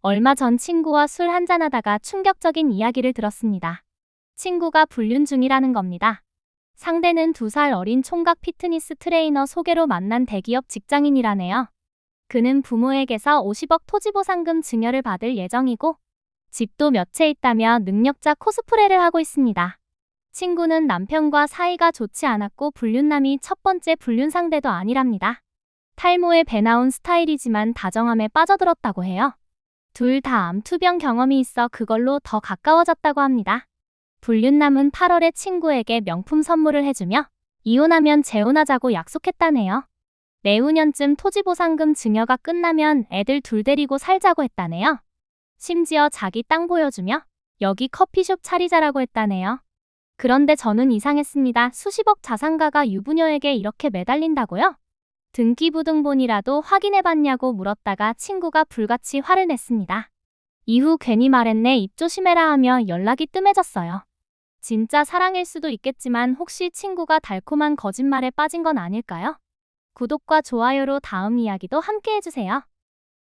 얼마 전 친구와 술 한잔하다가 충격적인 이야기를 들었습니다. 친구가 불륜 중이라는 겁니다. 상대는 두 살 어린 총각 피트니스 트레이너 소개로 만난 대기업 직장인이라네요. 그는 부모에게서 50억 토지보상금 증여를 받을 예정이고 집도 몇 채 있다며 능력자 코스프레를 하고 있습니다. 친구는 남편과 사이가 좋지 않았고 불륜남이 첫 번째 불륜 상대도 아니랍니다. 탈모에 배 나온 스타일이지만 다정함에 빠져들었다고 해요. 둘 다 암투병 경험이 있어 그걸로 더 가까워졌다고 합니다. 불륜남은 8월에 친구에게 명품 선물을 해주며 이혼하면 재혼하자고 약속했다네요. 내후년쯤 토지보상금 증여가 끝나면 애들 둘 데리고 살자고 했다네요. 심지어 자기 땅 보여주며 여기 커피숍 차리자라고 했다네요. 그런데 저는 이상했습니다. 수십억 자산가가 유부녀에게 이렇게 매달린다고요? 등기부등본이라도 확인해봤냐고 물었다가 친구가 불같이 화를 냈습니다. 이후 괜히 말했네 입 조심해라 하며 연락이 뜸해졌어요. 진짜 사랑일 수도 있겠지만 혹시 친구가 달콤한 거짓말에 빠진 건 아닐까요? 구독과 좋아요로 다음 이야기도 함께 해주세요.